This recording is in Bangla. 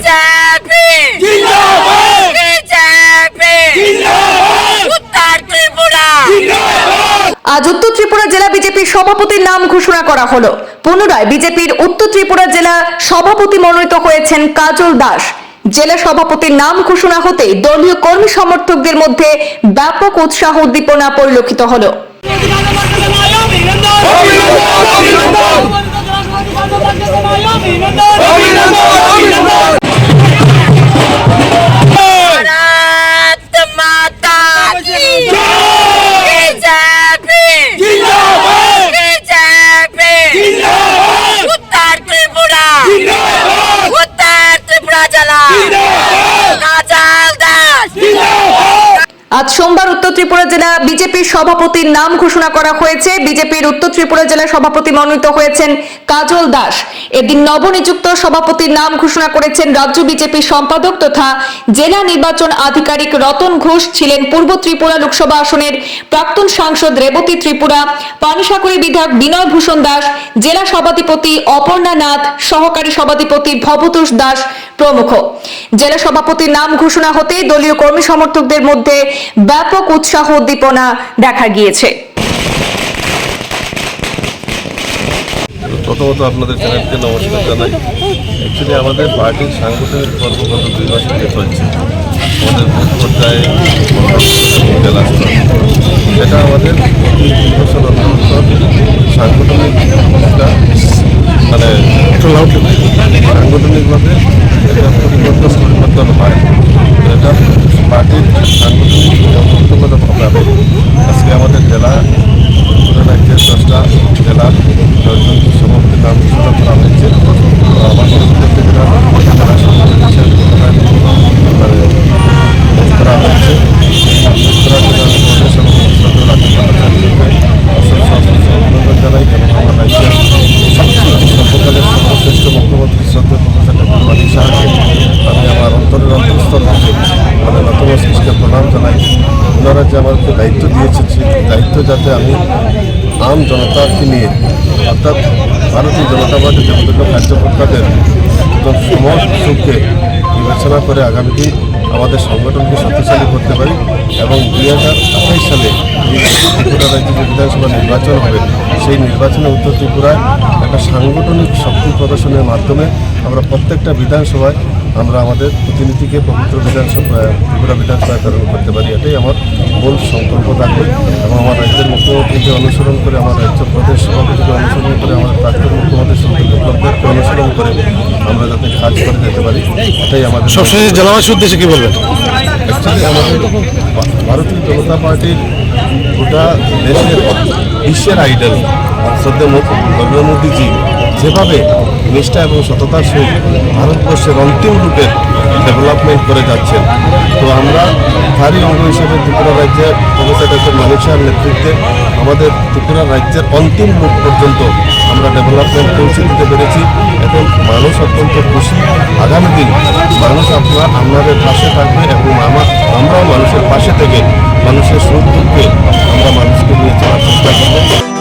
বিজেপি জিন্দাবাদ! বিজেপি জিন্দাবাদ! উত্তর ত্রিপুরা! আজ উত্তর ত্রিপুরা জেলা বিজেপির সভাপতির নাম ঘোষণা করা হলো। পুনরায় বিজেপির উত্তর ত্রিপুরা জেলা সভাপতি মনোনীত হয়েছেন কাজল দাস। জেলা সভাপতির নাম ঘোষণা হতে দলীয় কর্মী সমর্থকদের মধ্যে ব্যাপক উৎসাহ উদ্দীপনা পরিলক্ষিত হলো। অভিনন্দন! আজ সোমবার উত্তর ত্রিপুরা জেলা বিজেপির সভাপতির নাম ঘোষণা করা হয়েছে। বিজেপির উত্তর ত্রিপুরা জেলা সভাপতি মনোনীত হয়েছেন কাজল দাস। এদিন নবনিযুক্ত সভাপতির নাম ঘোষণা করেছেন রাজ্য বিজেপির সম্পাদক তথা জেলা নির্বাচন আধিকারিক রতন ঘোষ ছিলেন পূর্ব ত্রিপুরা লোকসভা আসনের প্রাক্তন সাংসদ রেবতী ত্রিপুরা, পানিসাগরী বিধায়ক বিনয় ভূষণ দাস, জেলা সভাধিপতি অপর্ণা নাথ, সহকারী সভাধিপতি ভবতোষ দাস প্রমুখ। জেলা সভাপতির নাম ঘোষণা হতে দলীয় কর্মী সমর্থকদের মধ্যে ব্যাপক উৎসাহ উদ্দীপনা দেখা গিয়েছে। প্রথমত আপনাদের চ্যানেলকে নমস্কার জানাই। অ্যাকচুয়ালি আমাদের পার্টির সাংগঠনিক পর্ব গত দুই মাস আমাদের বুথ পর্যায়ে সাংগঠনিক মানে সাংগঠনিকভাবে পরিবর্তন হয় এটা পার্টির সাংগঠনিক পরিবর্তনগতভাবে আজকে আমাদের জেলা পুরো রাজ্যের দশটা জেলার দশজন সভাপতি নাম ঘোষণা করা হয়েছে তো আমাদের উদ্যোগে জেলা জেলা সভাপতি হিসেবে পুনরায় মানে নিয়োগ করা হয়েছে উত্তরা জেলা কংগ্রেস সভাপতি সদর রাজ্যপালাচার্যকে অসংখ্য অসংখ্য অভিনন্দন জানাই এবং আমার রাজ্যের সর্বকালের সর্বশ্রেষ্ঠ মুখ্যমন্ত্রী শ্রদ্ধা প্রফেসর ডক্টর মানিক শাহকে আমি আমার অন্তরের অন্তঃস্থল থেকে মানে নতমস্তিষ্কে প্রণাম জানাই। ওনারা যে আমাকে দায়িত্ব দিয়েছে দায়িত্ব যাতে আমি আম জনতাকে নিয়ে, অর্থাৎ ভারতীয় জনতা পার্টি যতটুকু কার্যকর্তাদের সমস্ত সুখকে বিবেচনা করে আগামী দিন আমাদের সংগঠনকে শক্তিশালী পারি এবং দুই হাজার আঠাইশ সালে ত্রিপুরা রাজ্যে যে বিধানসভা নির্বাচন হবে, সেই নির্বাচনে উত্তর ত্রিপুরায় একটা সাংগঠনিক শক্তি প্রদর্শনের মাধ্যমে আমরা প্রত্যেকটা বিধানসভায় আমরা আমাদের প্রতিনিধিকে পবিত্র বিধানসভা ত্রিপুরা বিধানসভায় প্রেরণ করতে পারি। এটাই আমার মূল সংকল্প থাকবে এবং আমার রাজ্যের মুখ্যমন্ত্রীকে অনুসরণ করে, আমার রাজ্য প্রদেশ সভাপতিকে অনুসরণ করে, আমার প্রাক্তন মুখ্যমন্ত্রী সুন্দর বিপ্লবদেরকে অনুসরণ করে আমরা যাতে কাজ করে যেতে পারি। এটাই আমাদের সবশেষে জেলাবাসীর উদ্দেশ্যে কী বলবেন? ভারতীয় জনতা পার্টির গোটা দেশের বিশ্বের আইডল সদ্য নরেন্দ্র মোদীজি যেভাবে নিষ্ঠা এবং সততার সহিত ভারতবর্ষের অন্তিম রূপের ডেভেলপমেন্ট করে যাচ্ছেন। তো আমরা তারই অঙ্গ হিসেবে ত্রিপুরা রাজ্যের প্রফেসর ডক্টর মানিক নেতৃত্বে আমাদের ত্রিপুরা রাজ্যের অন্তিম রূপ পর্যন্ত আমরা ডেভেলপমেন্ট পৌঁছে দিতে পেরেছি। এবং মানুষ অত্যন্ত খুশি। আগামী দিন মানুষ আপনার, আপনাদের পাশে থাকবে এবং আমার, আমরাও মানুষের পাশে থেকে মানুষের সুখ দুঃখে আমরা মানুষকে নিয়ে চলার চেষ্টা করব।